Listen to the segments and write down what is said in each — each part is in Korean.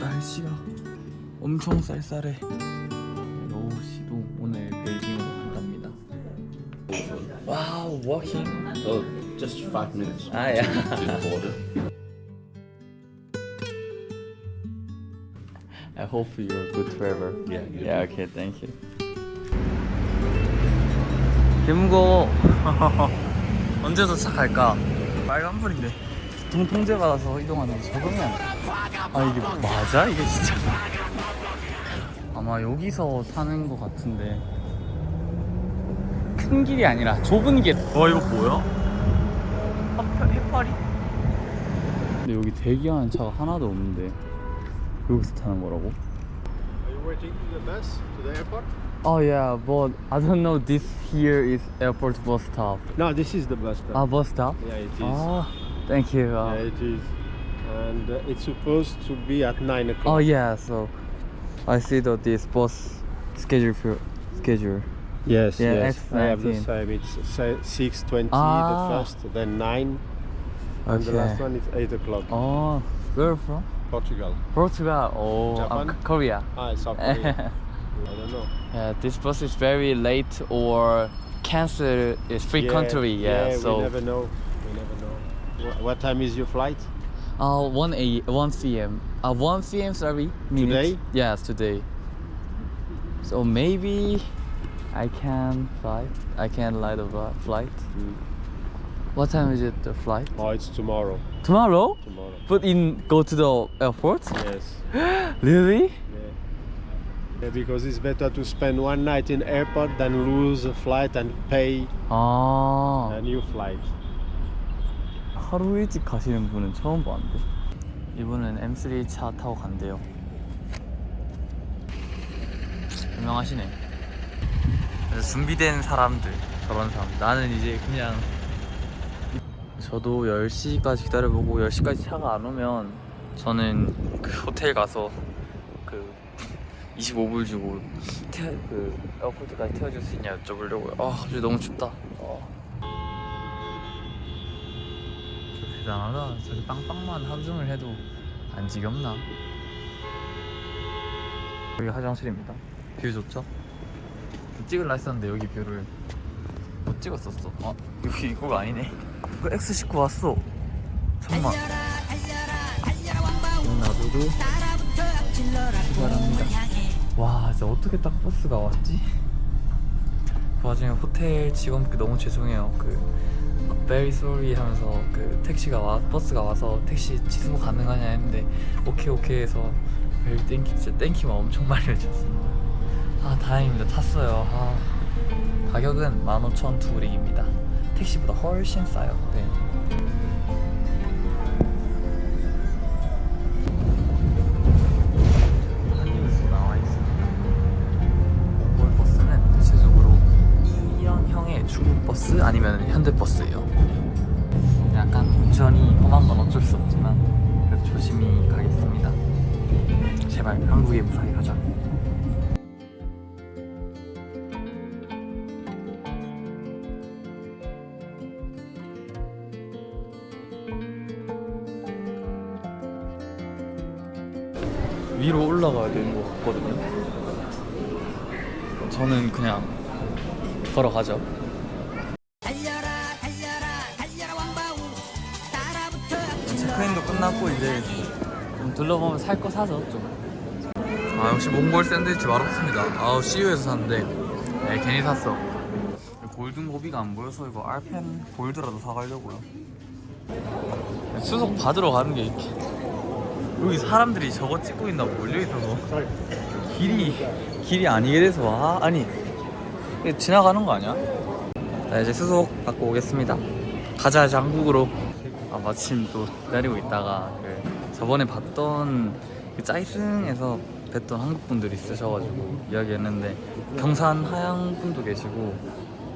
날씨가 엄청 쌀쌀해. 로우 씨도 오늘 벨징으로 간답니다. 와우, 워킹. Oh, just five minutes. 아, 야. To the border. I hope you're good forever. Yeah, you Yeah, okay, thank you. 개무거워. 언제 도착할까? 빨간불인데 교통 통제 받아서 이동하는 게 적응이 안 돼. 아 이게 맞아? 이게 진짜? 아마 여기서 사는 것 같은데 큰 길이 아니라 좁은 길. 와 이거 뭐야? 해파- 해파리? 근데 여기 대기하는 차가 하나도 없는데 여기서 타는 거라고? Are you waiting to the bus to the airport? Oh yeah, but I don't know. This here is airport bus stop. No, this is the bus stop. Ah, bus stop. yeah, it is. Oh, thank you. Uh, Yeah, it is. And uh, it's supposed to be at 9 o'clock. oh yeah, so I see that this bus schedule for schedule. Yes, Yeah, yes. I have the same. It's 6.20 Ah. the first, then 9, okay. and the last one is 8 o'clock. Oh, where from? Portugal. Portugal. Oh, Japan? uh, Korea. Ah, South Korea. I don't know. yeah, this bus is very late or cancel is free Yeah, country. Yeah, so we never know. We never know. What time is your flight? Uh, one a one p.m. Uh, one p.m. Sorry, minutes. Today? Yes, today. So maybe I can fly. I can light a flight. Mm. What time is it? The flight Oh, it's tomorrow. tomorrow. Tomorrow. But in go to the airport. Yes. really? Yeah. Yeah, because it's better to spend one night in airport than lose a flight and pay 아 a new flight. 하루 일찍 가시는 분은 처음 봤는데. 이분은 M3 차 타고 간대요. 유명하시네. 그래서 준비된 사람들 저런 사람. 나는 이제 그냥 저도 10시까지 기다려보고 10시까지 차가 안 오면 저는 그 호텔 가서 그 25불 주고 태, 그 에어포트까지 태워줄 수 있냐 여쭤보려고요. 아 갑자기 너무 춥다. 어. 대단하다. 저기 빵빵만 종일 해도 안 지겹나? 여기 화장실입니다. 뷰 좋죠? 찍을라 했었는데 여기 뷰를 못 찍었었어. 어? 여기 이거가 아니네. 이거 X19 왔어. 잠깐만. 이거 놔두고 출발합니다. 와, 진짜 어떻게 딱 버스가 왔지? 그 와중에 호텔 직원께 너무 죄송해요. 그 very sorry 하면서 그 택시가 와 버스가 와서 택시 취소 가능하냐 했는데 오케이 오케이 해서 very 땡큐 진짜 땡큐만 엄청 많이 해줬습니다. 아 다행입니다 탔어요. 아 가격은 15,000투릭입니다. 택시보다 훨씬 싸요. 네. 중국 버스 아니면 현대 버스예요. 약간 운전이 험한 건 어쩔 수 없지만 그래도 조심히 가겠습니다. 제발 한국에 무사히 가자. 위로 올라가야 되는 것 같거든요. 저는 그냥 걸어가죠. 체크인도 끝났고 이제 좀 둘러보면 살 거 사죠 좀. 아 역시 몽골 샌드위치 맛없습니다. 아우 CU에서 샀는데 네, 괜히 샀어. 골든 고비가 안 보여서 이거 알펜 골드라도 사가려고요. 수속 받으러 가는 게 이렇게 여기 사람들이 저거 찍고 있나 몰려 있어서 길이 길이 아니게 돼서 아 아니 지나가는 거 아니야? 자 이제 수속 받고 오겠습니다. 가자 이제 한국으로. 아 마침 또 기다리고 있다가 그 저번에 봤던 그 짜이승에서 뵀던 한국 분들이 있으셔가지고 이야기했는데 경산 하양 분도 계시고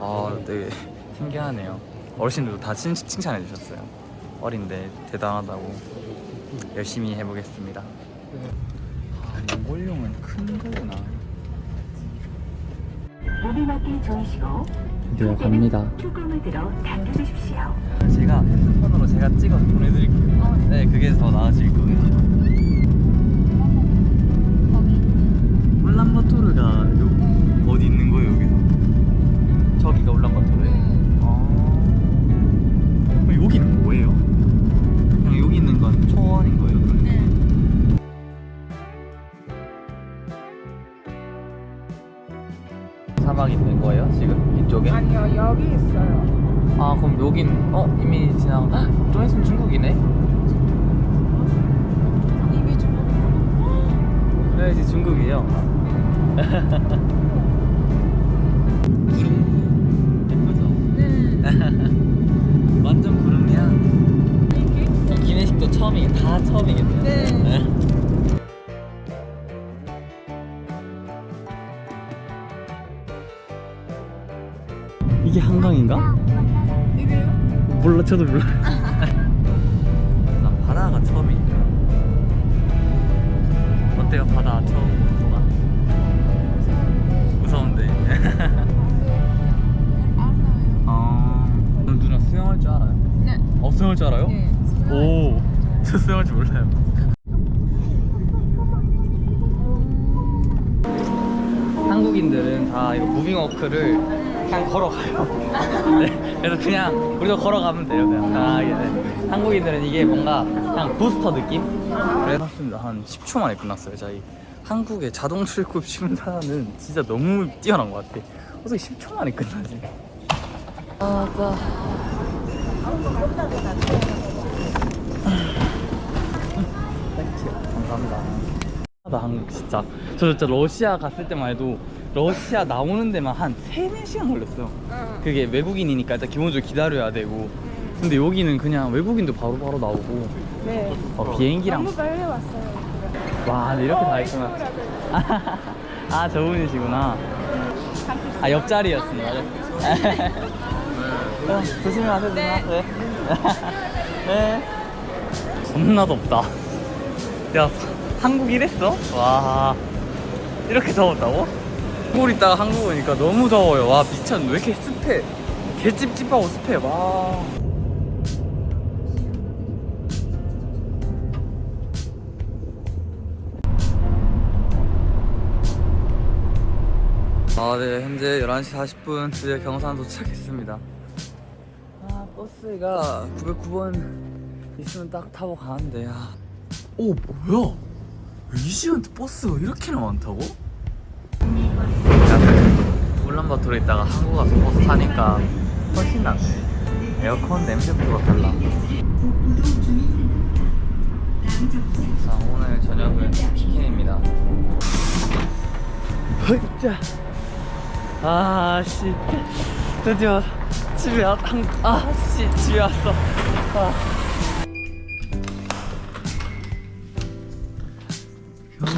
아 되게 신기하네요. 어르신들도 다 칭, 칭찬해 주셨어요. 어린데 대단하다고 열심히 해보겠습니다. 아, 몽골용은 큰 거구나. 맞게 조이시고 드디어 갑니다. 뚜껑을 들어 당겨주십시오. 제가 핸드폰으로 제가 찍어서 보내드릴게요. 네, 그게 더 나아질 거예요. 사막이 있는 거예요 지금 이쪽에? 아니요 여기 있어요. 아 그럼 여긴 어 이미 지나가 헉, 좀 있으면 중국이네 이미 중국. 네 이제 중국이에요 구름 예쁘죠? 네. 완전 구름이야 이 기내식도 처음이 다 처음이겠네요 네. 한강인가? 이게요? 몰라 저도 몰라 난 바다가 처음이니까 어때요 바다 처음 온 소감? 무서운데 어... 그럼 누나 수영할 줄 알아요? 네. 어 수영할 줄 알아요? 네. 오, 저 수영할 줄 몰라요. 한국인들은 다 이거 무빙워크를 그냥 걸어가요. 네, 그래서 그냥 우리도 걸어가면 돼요. 그냥 편하게. 네. 한국인들은 이게 뭔가 그냥 부스터 느낌? 그래서 맞습니다. 한 10초 만에 끝났어요. 저희 한국의 자동 출입국 심사는 진짜 너무 뛰어난 것 같아. 어떻게 10초 만에 끝나지? 아, 나. 나 한국 진짜. 저 진짜 러시아 갔을 때만 해도 러시아 나오는 데만 한 3, 4시간 걸렸어요. 응. 그게 외국인이니까 일단 기본적으로 기다려야 되고. 근데 여기는 그냥 외국인도 바로바로 나오고. 네. 어, 비행기랑 너무 빨리 왔어요. 와 근데 이렇게 다 있구나. 아 저분이시구나. 아 옆자리였습니다. 어, 조심히 가세요 누나 네. 네. 겁나 덥다. 야 한국 이랬어? 와 이렇게 더웠다고? 한국 있다가 한국 오니까 너무 더워요 와 미쳤네 왜 이렇게 습해 개 찝찝하고 습해 와 아, 네. 현재 11시 40분 드디어 경산 도착했습니다. 아, 버스가 909번 있으면 딱 타고 가는데, 아. 오, 뭐야? 이 시간대 버스가 이렇게나 많다고? 울란바토르에 있다가 한국 가서 버스 타니까 훨씬 낫네. 에어컨 냄새부터가 달라. 자, 오늘 저녁은 치킨입니다. 자. 아, 씨. 드디어 집에 왔, 한, 아, 씨, 집에 왔어. 아.